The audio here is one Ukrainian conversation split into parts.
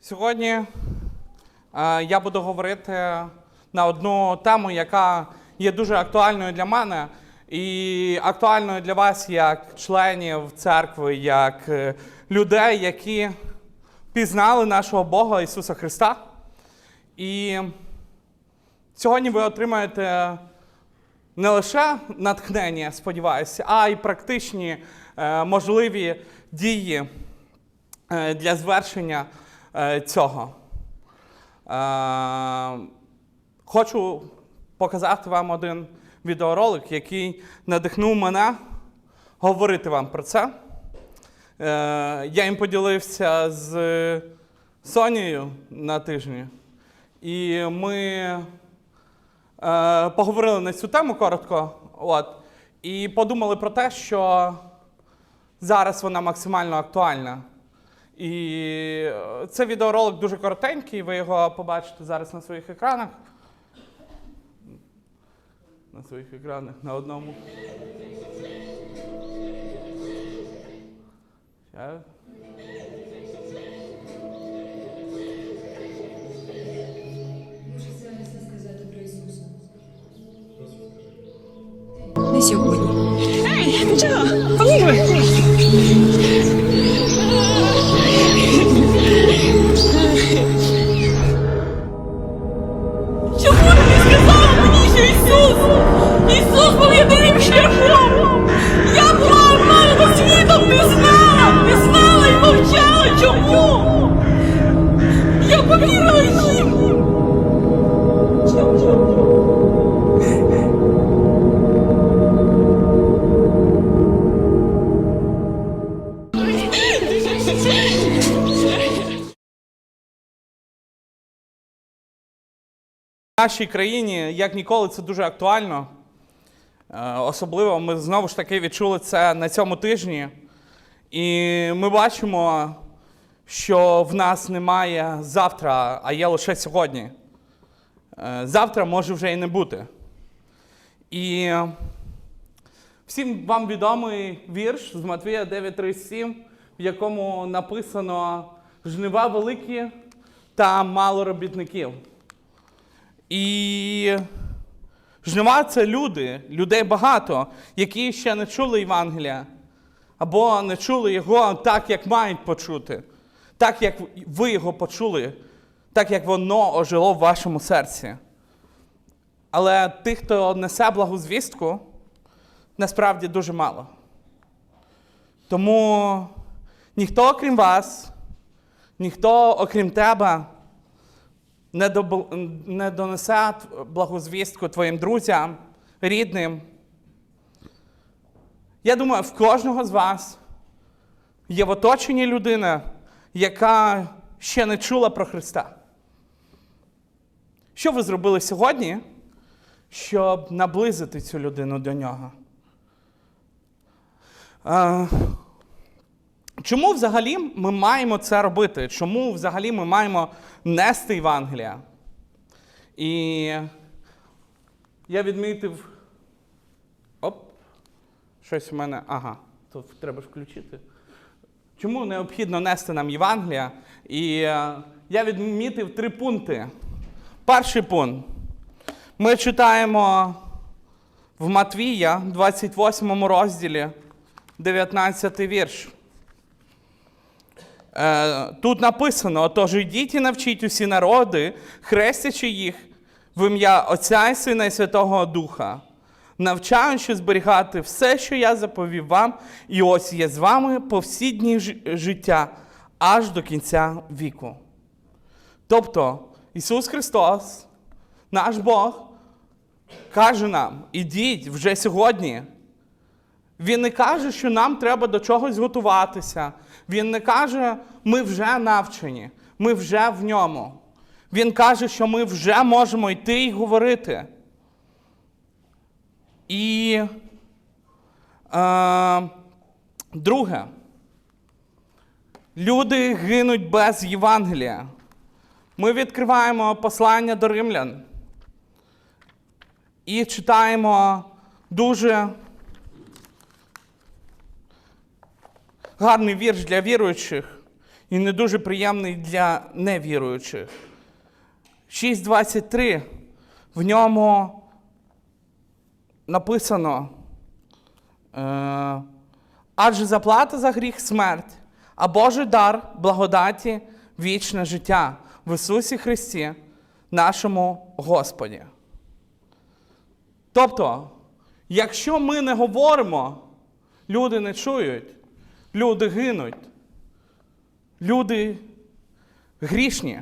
Сьогодні я буду говорити на одну тему, яка є дуже актуальною для мене і актуальною для вас як членів церкви, як е, людей, які пізнали нашого Бога Ісуса Христа. І сьогодні ви отримаєте не лише натхнення, сподіваюся, а й практичні е, можливі дії для звершення е, цього. Е, Хочу показати вам один відеоролик, який надихнув мене говорити вам про це. Е, Я їм поділився з Сонією на тижні, і ми е, поговорили на цю тему коротко. От, і подумали про те, що зараз вона максимально актуальна. І е, це відеоролик дуже коротенький, ви його побачите зараз на своїх екранах. На своїх екранах на одному. Щас. Сказати про Ісуса. Не сьогодні. Ей, ти чого? Нашій країні, як ніколи, це дуже актуально. Е, Особливо ми знову ж таки відчули це на цьому тижні. І ми бачимо, що в нас немає завтра, а є лише сьогодні. Е, Завтра може вже і не бути. І всім вам відомий вірш з Матвія 9.37, в якому написано жнива великі та мало робітників. І жнива це люди, людей багато, які ще не чули Євангелія, або не чули його так, як мають почути, так, як ви його почули, так, як воно ожило в вашому серці. Але тих, хто несе благу звістку, насправді дуже мало. Тому ніхто, окрім вас, ніхто, окрім тебе, не, донесе благозвістку твоїм друзям, рідним. Я думаю, в кожного з вас є в оточенні людина, яка ще не чула про Христа. Що ви зробили сьогодні, щоб наблизити цю людину до нього? Чому взагалі ми маємо це робити? Чому взагалі ми маємо нести Євангелія? І я відмітив. Оп, щось у мене. Ага, тут треба ж включити. Чому необхідно нести нам Євангелія? І е, я відмітив три пункти. Перший пункт. Ми читаємо в Матвія, 28 розділі, 19 вірш. Е, Тут написано: отож ідіть і навчіть усі народи, хрестячи їх в ім'я Отця і Сина і Святого Духа, навчаючи зберігати все, що я заповів вам, і ось є з вами по всі дні життя, аж до кінця віку. Тобто Ісус Христос, наш Бог, каже нам: ідіть вже сьогодні. Він не каже, що нам треба до чогось готуватися. Він не каже, ми вже навчені, ми вже в ньому. Він каже, що ми вже можемо йти і говорити. І е, друге, люди гинуть без Євангелія. Ми відкриваємо послання до римлян і читаємо дуже гарний вірш для віруючих, і не дуже приємний для невіруючих. 6.23. В ньому написано. Е, Адже заплата за гріх смерть, а Божий дар благодаті вічне життя в Ісусі Христі, нашому Господі. Тобто, якщо ми не говоримо, люди не чують, люди гинуть, люди грішні.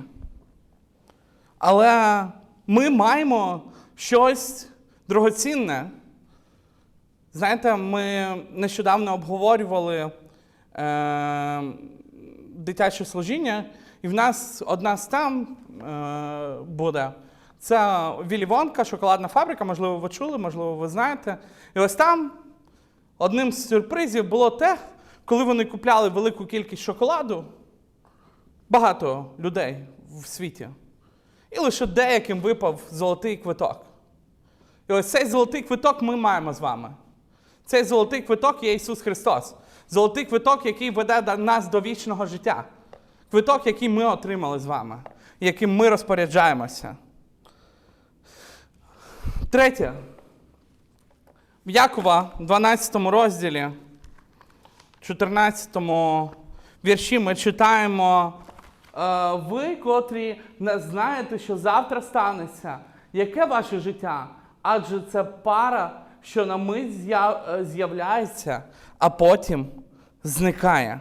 Але ми маємо щось дорогоцінне. Знаєте, ми нещодавно обговорювали е, дитяче служіння, і в нас одна з там е, буде. Це Віллі Вонка, шоколадна фабрика, можливо, ви чули, можливо, ви знаєте. І ось там одним з сюрпризів було те, коли вони купляли велику кількість шоколаду, багато людей в світі, і лише деяким випав золотий квиток. І ось цей золотий квиток ми маємо з вами. Цей золотий квиток є Ісус Христос. Золотий квиток, який веде нас до вічного життя. Квиток, який ми отримали з вами, яким ми розпоряджаємося. Третє. В Якова, 12 розділі, 14 вірші ми читаємо. «Е, Ви, котрі не знаєте, що завтра станеться, яке ваше життя? Адже це пара, що на мить е, з'являється, а потім зникає.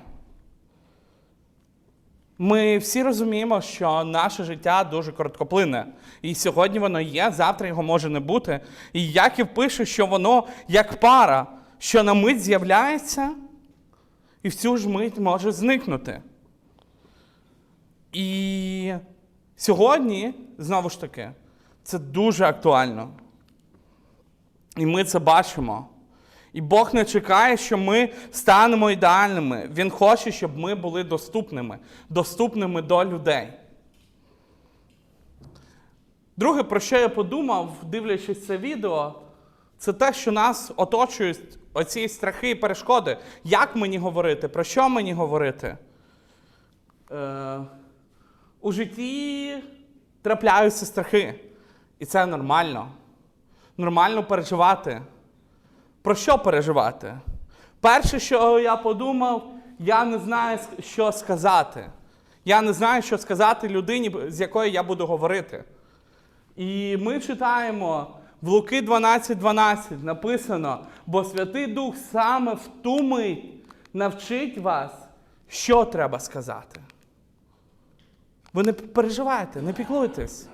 Ми всі розуміємо, що наше життя дуже короткоплинне. І сьогодні воно є, завтра його може не бути. І Яків пише, що воно як пара, що на мить з'являється, і в цю ж мить може зникнути. І сьогодні, знову ж таки, це дуже актуально. І ми це бачимо. І Бог не чекає, що ми станемо ідеальними. Він хоче, щоб ми були доступними, доступними до людей. Друге, про що я подумав, дивлячись це відео, це те, що нас оточують оці страхи і перешкоди. Як мені говорити, про що мені говорити? Е, у житті трапляються страхи. І це нормально. Нормально переживати. Про що переживати? Перше, що я подумав, я не знаю, що сказати. Я не знаю, що сказати людині, з якою я буду говорити. І ми читаємо в Луки 12.12 12 написано: бо Святий Дух саме в ту мить навчить вас, що треба сказати. Ви не переживайте, не піклуйтесь.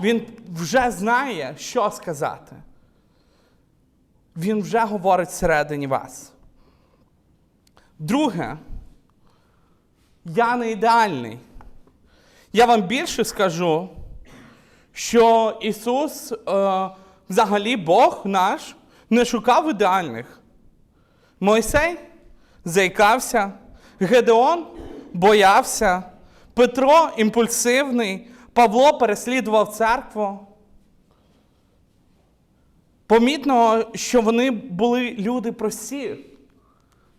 Він вже знає, що сказати. Він вже говорить всередині вас. Друге, я не ідеальний. Я вам більше скажу, що Ісус, е, взагалі Бог наш, не шукав ідеальних. Мойсей заїкався, Гедеон боявся, Петро імпульсивний, Павло переслідував церкву. Помітно, що вони були люди прості.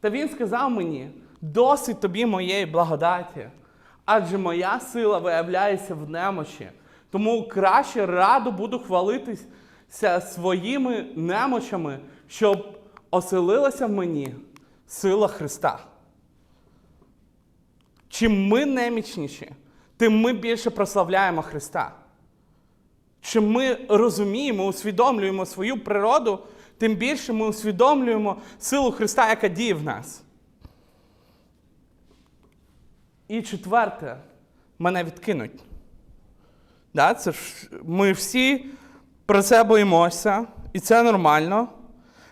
Та він сказав мені: досить тобі моєї благодаті, адже моя сила виявляється в немочі. Тому краще радо буду хвалитися своїми немочами, щоб оселилася в мені сила Христа. Чим ми немічніші, тим ми більше прославляємо Христа. Чим ми розуміємо, усвідомлюємо свою природу, тим більше ми усвідомлюємо силу Христа, яка діє в нас. І четверте, мене відкинуть. Да, це ж, ми всі про це боїмося, і це нормально.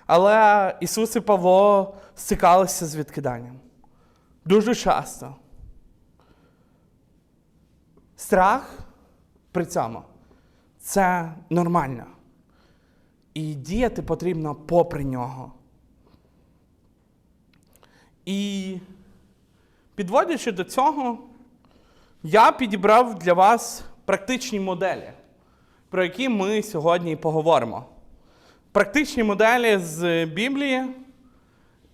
Але Ісус і Павло стикалися з відкиданням. Дуже часто. Страх при цьому це нормально. І діяти потрібно попри нього. І підводячи до цього, я підібрав для вас практичні моделі, про які ми сьогодні поговоримо. Практичні моделі з Біблії.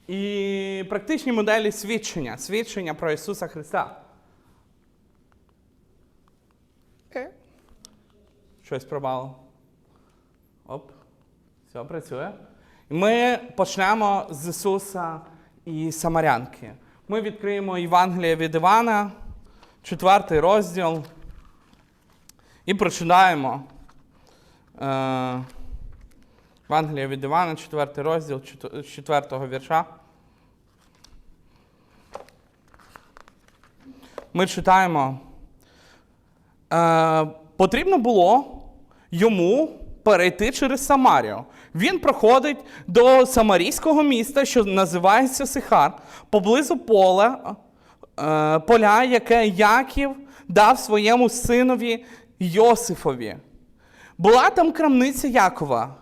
і практичні моделі свідчення, свідчення про Ісуса Христа. Щось пропало. Оп. Все працює. Ми почнемо з Ісуса і Самарянки. Ми відкриємо Євангеліє від Івана, четвертий розділ, і прочитаємо. Е, Євангеліє від Івана, четвертий розділ, чет- з четвертого вірша. Ми читаємо. Е, потрібно було йому перейти через Самарію. Він проходить до самарійського міста, що називається Сихар, поблизу поля, е, поля, яке Яків дав своєму синові Йосифові. Була там крамниця Якова,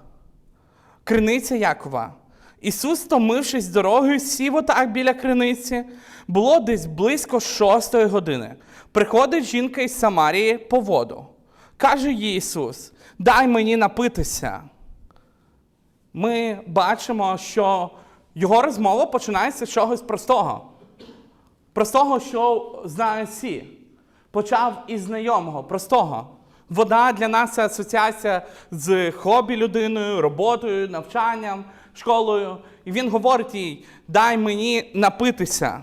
криниця Якова. Ісус, стомившись дорогою, сів отак біля криниці. Було десь близько шостої години. Приходить жінка із Самарії по воду. Каже їй Ісус: Дай мені напитися. Ми бачимо, що його розмова починається з чогось простого. Простого, що знає всі. Почав із знайомого, простого. Вода для нас це асоціація з хобі людиною, роботою, навчанням, школою. І він говорить їй: дай мені напитися.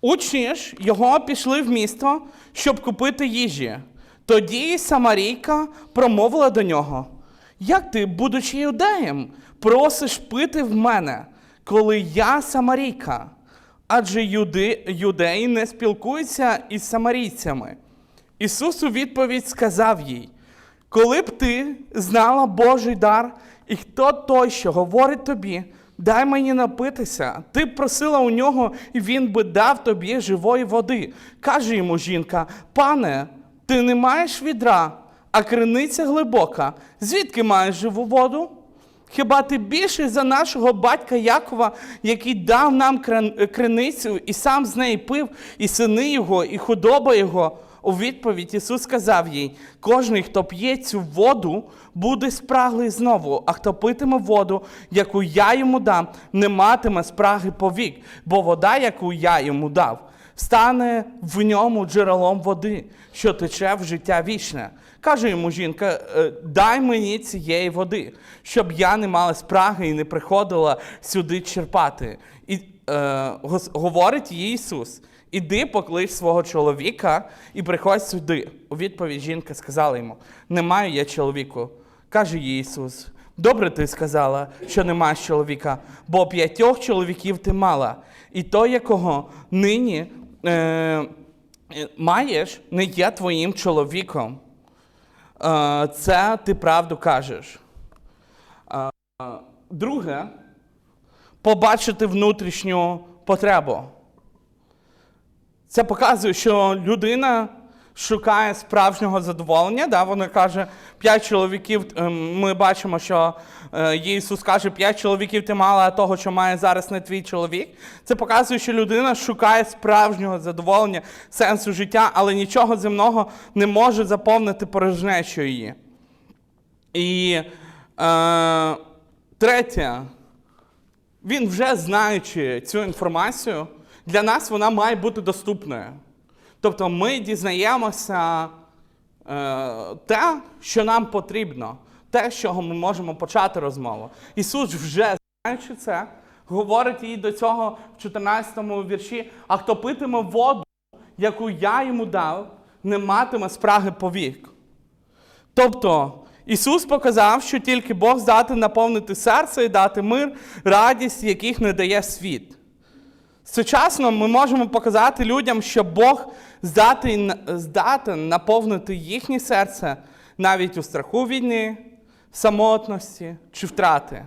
Учні ж його пішли в місто, щоб купити їжі. Тоді Самарійка промовила до нього: Як ти, будучи юдеєм, просиш пити в мене, коли я Самарійка? Адже юди, юдеї не спілкуються із самарійцями. Ісус у відповідь сказав їй: Коли б ти знала Божий дар, і хто той, що говорить тобі, дай мені напитися, ти б просила у нього, і він би дав тобі живої води. Каже йому жінка: Пане, ти не маєш відра, а криниця глибока. Звідки маєш живу воду? Хіба ти більший за нашого батька Якова, який дав нам криницю і сам з неї пив, і сини його, і худоба його? У відповідь Ісус сказав їй: кожний, хто п'є цю воду, буде спраглий знову, а хто питиме воду, яку я йому дам, не матиме спраги повік, бо вода, яку я йому дав, стане в ньому джерелом води, що тече в життя вічне. Каже йому жінка: «Е, дай мені цієї води, щоб я не мала спраги і не приходила сюди черпати. І е, говорить їй Ісус: Іди поклич свого чоловіка і приходь сюди. У відповідь жінка сказала йому: Не маю я чоловіку. Каже їй Ісус: Добре ти сказала, що не маєш чоловіка, бо п'ятьох чоловіків ти мала, і той, якого нині е, е, маєш, не є твоїм чоловіком. Е, це ти правду кажеш. Е, Друге, побачити внутрішню потребу. Це показує, що людина шукає справжнього задоволення. Да? Вона каже, п'ять чоловіків. ем, Ми бачимо, що е, їй Ісус каже, п'ять чоловіків ти мала, того, що має зараз не твій чоловік. Це показує, що людина шукає справжнього задоволення, сенсу життя, але нічого земного не може заповнити порожнечу її. І е, третє, він вже знаючи цю інформацію, для нас вона має бути доступною. Тобто ми дізнаємося е, те, що нам потрібно, те, з чого ми можемо почати розмову. Ісус вже знаючи це, говорить їй до цього в 14 вірші: а хто питиме воду, яку я йому дав, не матиме спраги повік. Тобто Ісус показав, що тільки Бог здатен наповнити серце і дати мир, радість, яких не дає світ. Сучасно ми можемо показати людям, що Бог здатен, наповнити їхнє серце навіть у страху війни, самотності чи втрати.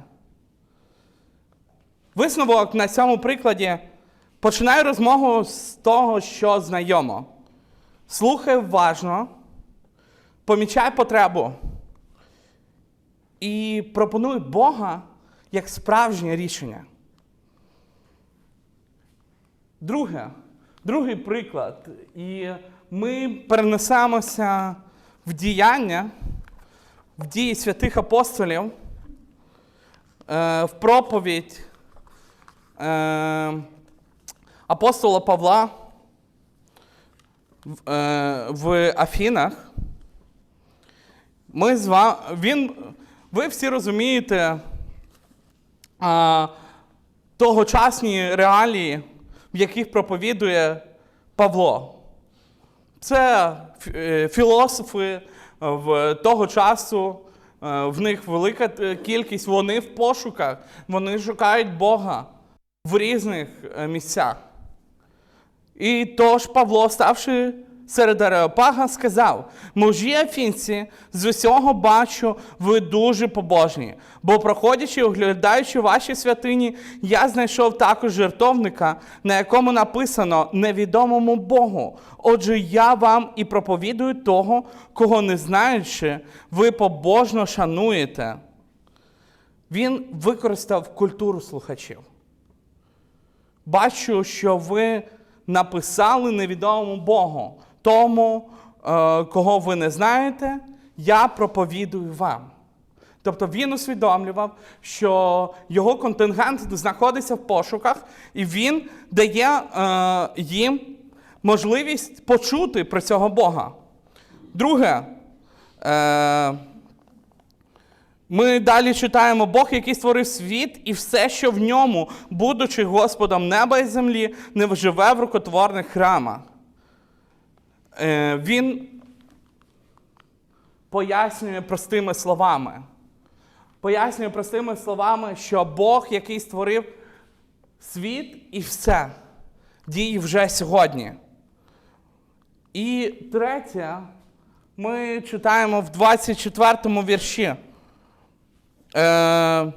Висновок на цьому прикладі починаю розмову з того, що знайомо. Слухай уважно, помічай потребу і пропонуй Бога як справжнє рішення. Друге, другий приклад. І ми перенесемося в діяння, в дії святих апостолів, е, в проповідь е, апостола Павла е, в Афінах. Ми з вами, він, ви всі розумієте а, тогочасні реалії, в яких проповідує Павло. Це е, філософи е, в того часу, е, в них велика кількість, вони в пошуках, вони шукають Бога в різних місцях. І тож Павло, ставши серед Ареопага, сказав: мужі афінці, з усього бачу, ви дуже побожні. Бо, проходячи, і оглядаючи ваші святині, я знайшов також жертовника, на якому написано невідомому Богу. Отже, я вам і проповідую того, кого не знаючи, ви побожно шануєте. Він використав культуру слухачів. Бачу, що ви написали невідомому Богу, тому, е, кого ви не знаєте, я проповідую вам. Тобто він усвідомлював, що його контингент знаходиться в пошуках, і він дає е, їм можливість почути про цього Бога. Друге, е, ми далі читаємо Бог, який створив світ і все, що в ньому, будучи Господом неба і землі, не живе в рукотворних храмах. Е, Він пояснює простими словами. Пояснює простими словами, що Бог, який створив світ і все, діє вже сьогодні. І третє, ми читаємо в 24 вірші. Е,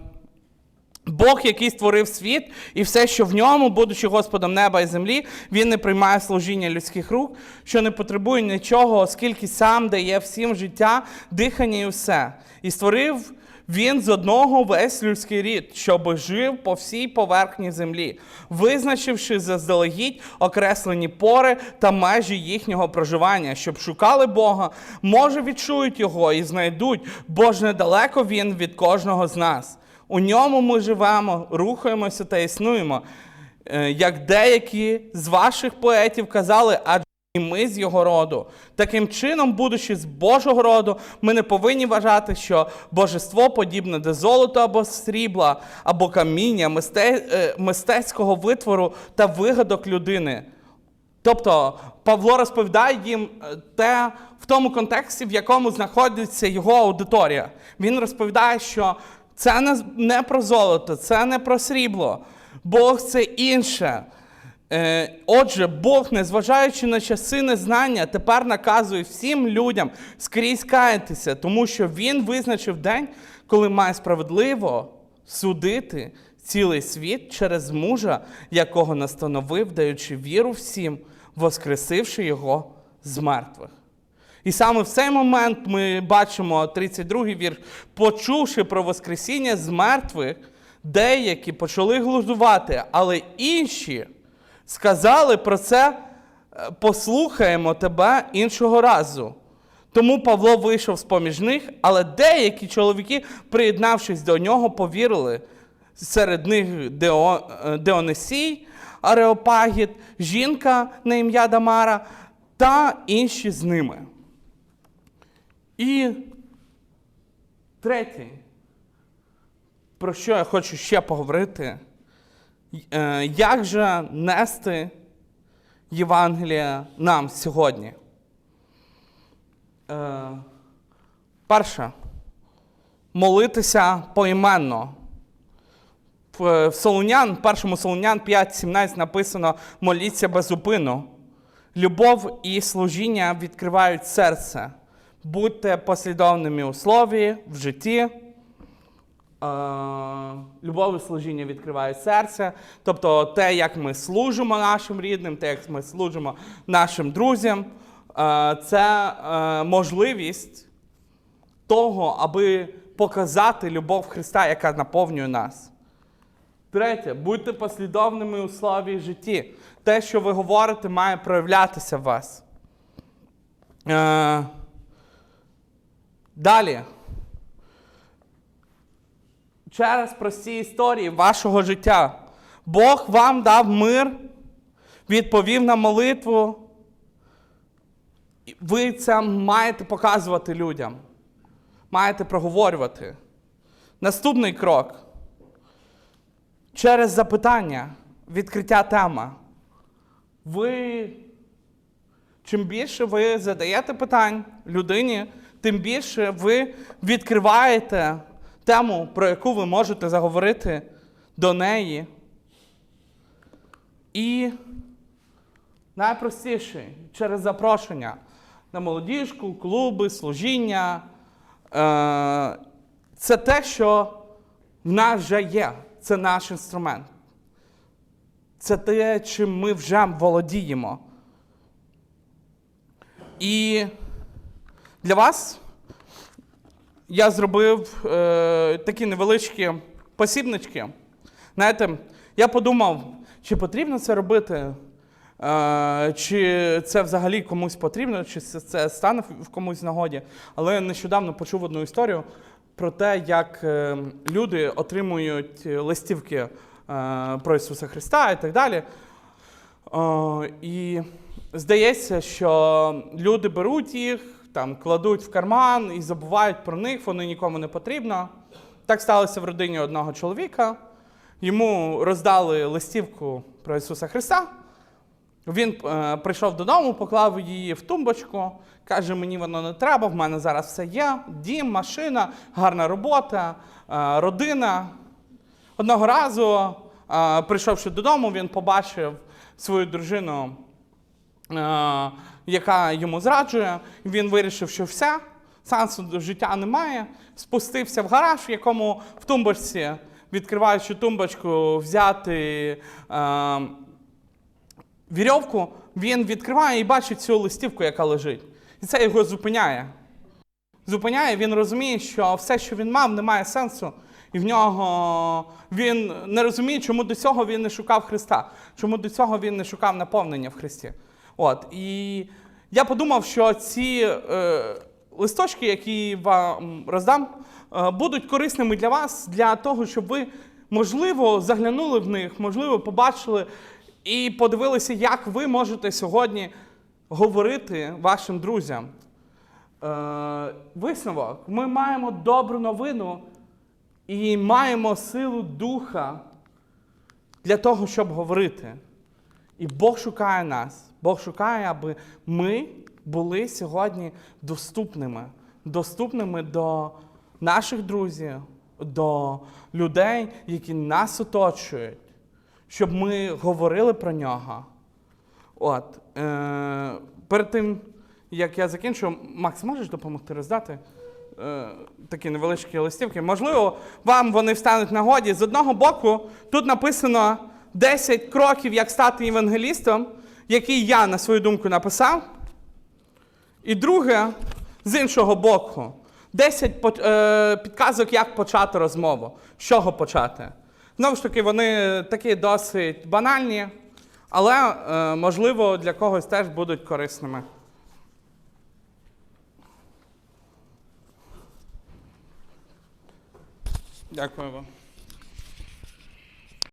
Бог, який створив світ і все, що в ньому, будучи Господом неба і землі, він не приймає служіння людських рук, що не потребує нічого, оскільки сам дає всім життя, дихання і все. І створив він з одного весь людський рід, щоб жив по всій поверхні землі, визначивши заздалегідь окреслені пори та межі їхнього проживання, щоб шукали Бога, може відчують його і знайдуть, бо ж недалеко він від кожного з нас. У ньому ми живемо, рухаємося та існуємо. Е, Як деякі з ваших поетів казали, адже і ми з його роду. Таким чином, будучи з Божого роду, ми не повинні вважати, що божество подібне до золота або срібла, або каміння, е, мистецького витвору та вигадок людини. Тобто Павло розповідає їм е, те в тому контексті, в якому знаходиться його аудиторія. Він розповідає, що це не, про золото, це не про срібло. Бог це інше. Е, Отже, Бог, незважаючи на часи незнання, тепер наказує всім людям скрізь каятися, тому що Він визначив день, коли має справедливо судити цілий світ через мужа, якого настановив, даючи віру всім, воскресивши його з мертвих. І саме в цей момент ми бачимо 32-й вірш, почувши про Воскресіння з мертвих, деякі почали глузувати, але інші сказали про це, «Е, послухаємо тебе іншого разу. Тому Павло вийшов з-поміж них, але деякі чоловіки, приєднавшись до нього, повірили. Серед них е, Деонесій, Ареопагіт, жінка на ім'я Дамара та інші з ними. І третє, про що я хочу ще поговорити, е, як же нести Євангелія нам сьогодні? Е, Перше, молитися поіменно. В Солунян, першому Солунян 5.17 написано моліться безупину. Любов і служіння відкривають серце. Будьте послідовними у слові, в житті. Е, Любов і служіння відкривають серце. Тобто те, як ми служимо нашим рідним, те, як ми служимо нашим друзям, е, це е, можливість того, аби показати любов Христа, яка наповнює нас. Третє, будьте послідовними у слові і житті. Те, що ви говорите, має проявлятися в вас. Далі. Через прості історії вашого життя Бог вам дав мир, відповів на молитву. Ви це маєте показувати людям. Маєте проговорювати. Наступний крок. Через запитання, відкриття теми. Ви чим більше ви задаєте питань людині, тим більше ви відкриваєте тему, про яку ви можете заговорити до неї. І найпростіший через запрошення на молодіжку, клуби, служіння. Е, це те, що в нас вже є. Це наш інструмент. Це те, чим ми вже володіємо. І для вас я зробив е, такі невеличкі посібнички. Знаєте, я подумав, чи потрібно це робити, е, чи це взагалі комусь потрібно, чи це, стане в- комусь нагоді. Але нещодавно почув одну історію про те, як е, люди отримують листівки е, про Ісуса Христа і так далі. О, і здається, що люди беруть їх, там, кладуть в карман і забувають про них, вони нікому не потрібно. Так сталося в родині одного чоловіка. Йому роздали листівку про Ісуса Христа. Він е, прийшов додому, поклав її в тумбочку, каже: мені воно не треба, в мене зараз все є: дім, машина, гарна робота, е, родина. Одного разу, е, прийшовши додому, він побачив свою дружину, яка йому зраджує. Він вирішив, що все, сенсу до життя немає. Спустився в гараж, в якому в тумбочці, відкриваючи тумбочку, взяти. Е, вірьовку, він відкриває і бачить цю листівку, яка лежить. І це його зупиняє. Зупиняє, він розуміє, що все, що він мав, не має сенсу. І в нього він не розуміє, чому до цього він не шукав Христа, чому до цього він не шукав наповнення в Христі. От. І я подумав, що ці е, листочки, які вам роздам, е, будуть корисними для вас, для того, щоб ви, можливо, заглянули в них, можливо, побачили і подивилися, як ви можете сьогодні говорити вашим друзям. Е, висновок. Ми маємо добру новину і маємо силу духа для того, щоб говорити. І Бог шукає нас. Бог шукає, аби ми були сьогодні доступними, доступними до наших друзів, до людей, які нас оточують, щоб ми говорили про нього. От, е, перед тим, як я закінчу, Макс, можеш допомогти роздати е, такі невеличкі листівки? Можливо, вам вони встануть нагоді. З одного боку, тут написано 10 кроків, як стати евангелістом, які я, на свою думку, написав. І друге, з іншого боку, 10 е, підказок, як почати розмову. З чого почати. Знову ж таки, вони такі досить банальні, але, е, можливо, для когось теж будуть корисними. Дякую вам.